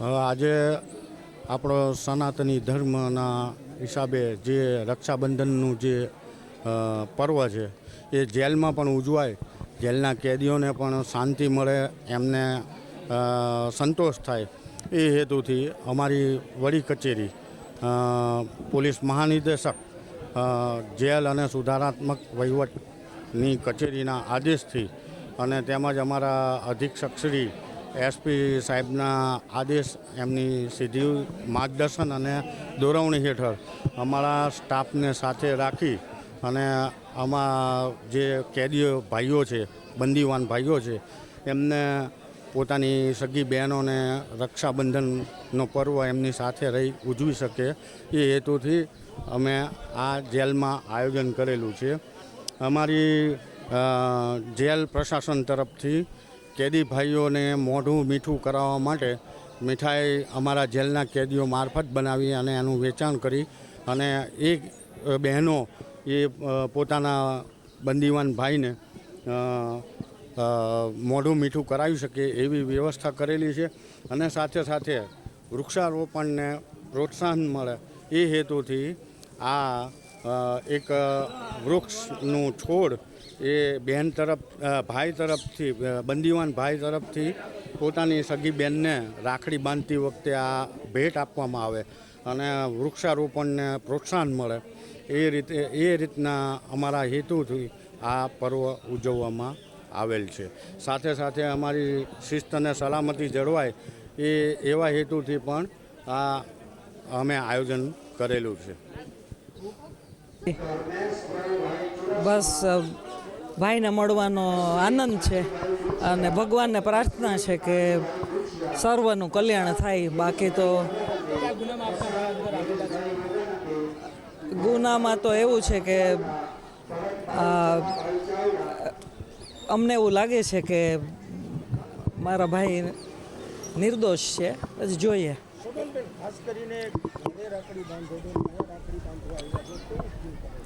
આજે આપણો સનાતની ધર્મના હિસાબે જે રક્ષાબંધનનું જે પર્વ છે, એ જેલમાં પણ ઉજવાય. જેલના કેદીઓને પણ શાંતિ મળે, એમને સંતોષ થાય. એ હેતુથી અમારી વડી કચેરી પોલીસ મહાનિદેશક જેલ અને સુધારાત્મક વહીવટની કચેરીના આદેશથી અને તેમજ અમારા અધિક્ષક શ્રી એસપી સાહેબના આદેશ, એમની સીધી માર્ગદર્શન અને દોરવણી હેઠળ અમારા સ્ટાફને સાથે રાખી અને આમાં જે કેદીઓ ભાઈઓ છે, બંદીવાન ભાઈઓ છે, એમને પોતાની સગી બહેનોને રક્ષાબંધનનો પર્વ એમની સાથે રહી ઉજવી શકે એ હેતુથી અમે આ જેલમાં આયોજન કરેલું છે. અમારી જેલ પ્રશાસન તરફથી કેદી ભાઈઓને મોઢું મીઠું કરાવવા માટે મીઠાઈ અમારા જેલના કેદીઓ મારફત બનાવી અને એનું વેચાણ કરી અને એ બહેનો એ પોતાના બંદીવાન ભાઈને મોઢું મીઠું કરાવી શકે એવી વ્યવસ્થા કરેલી છે અને સાથે સાથે વૃક્ષારોપણને પ્રોત્સાહન મળે એ હેતુથી આ એક વૃક્ષનું છોડ એ બહેન તરફ ભાઈ તરફથી બંદીવાન ભાઈ તરફથી પોતાની સગી બહેનને રાખડી બાંધતી વખતે આ ભેટ આપવામાં આવે અને વૃક્ષારોપણને પ્રોત્સાહન મળે. એ રીતે, એ રીતના અમારા હેતુથી આ પર્વ ઉજવવામાં આવેલ છે. સાથે સાથે અમારી શિસ્ત અને સલામતી જળવાય એ, એવા હેતુથી પણ આ અમે આયોજન કરેલું છે. બસ ભાઈને મળવાનો આનંદ છે અને ભગવાનને પ્રાર્થના છે કે સર્વનું કલ્યાણ થાય. બાકી તો ગુનામાં તો એવું છે કે અમને એવું લાગે છે કે મારા ભાઈ નિર્દોષ છે. પછી જોઈએ. ખાસ કરીને રાખડી બાંધો રાખડી બાંધવા આવ્યા છો કેવું feel કરે?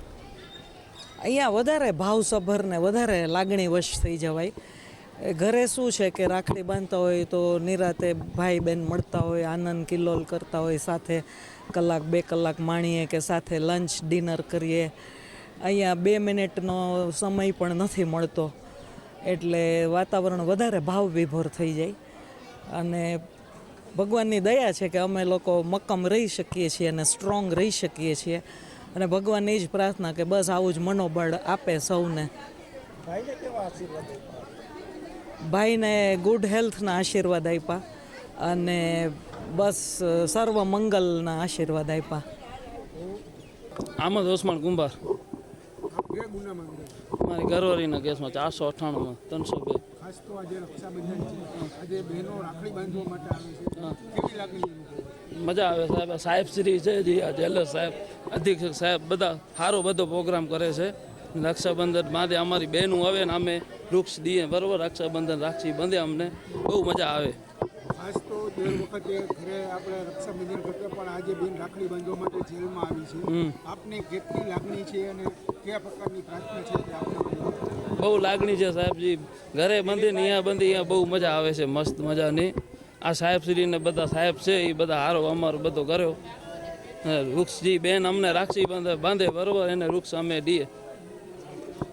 અહીંયા વધારે ભાવસભર ને વધારે લાગણી વશ થઈ જવાય. ઘરે શું છે કે રાખડી બાંધતા હોય તો નિરાતે ભાઈ બહેન મળતા હોય, આનંદ કિલ્લોલ કરતા હોય, સાથે કલાક બે કલાક માણીએ કે સાથે લંચ ડિનર કરીએ. અહીંયા બે મિનિટનો સમય પણ નથી મળતો, એટલે વાતાવરણ વધારે ભાવ વિભોર થઈ જાય. અને ભગવાનની દયા છે કે અમે લોકો મક્કમ રહી શકીએ છીએ અને સ્ટ્રોંગ રહી શકીએ છીએ. અને ભગવાનની એ જ પ્રાર્થના કે બસ આવું જ મનોબળ આપે સૌને. ભાઈને કેવા આશીર્વાદ આપ્યા? ભાઈને ગુડ હેલ્થના આશીર્વાદ આપ્યા અને બસ સર્વ મંગલના આશીર્વાદ આપ્યા. આમાં ઓસમાન કુંભાર. મારી ઘરવાળીના કેસમાં ચારસો અઠ્ઠાણુંમાં ત્રણસો બે. ખાસ તો આજે રક્ષાબંધન છે. આજે બહેનો રાખડી બાંધવા માટે આવે છે. કેવી લાગણી અનુભવો મજા આવે સાહેબ. સાહેબ શ્રી છે જેલર સાહેબ. અધિક્ષક સાહેબ બધા સારો બધો પ્રોગ્રામ કરે છે. રક્ષાબંધન માટે અમારી બહેનું આવે ને અમે વૃક્ષ દઈએ બરોબર? રક્ષાબંધન રાખી બંધે અમને. બહુ મજા આવે. ખાસ તો દર વખતે ઘરે આપણે રક્ષાબંધન કરતા પણ આજે બેન રાખડી બાંધવા માટે જેલમાં આવી છે. આપને કેટલી લાગણી છે અને કયા પ્રકારની પ્રાર્થના છે કે આપણે બહુ લાગણી છે સાહેબજી. ઘરે બંધી ને અહીંયા બંધી અહીંયા બહુ મજા આવે છે. મસ્ત મજાની. આ સાહેબશ્રીને બધા સાહેબ છે એ બધા હારો અમારો બધો કર્યો. વૃક્ષજી બેન અમને રાખી બાંધે બાંધે બરોબર એને વૃક્ષ અમે દઈએ.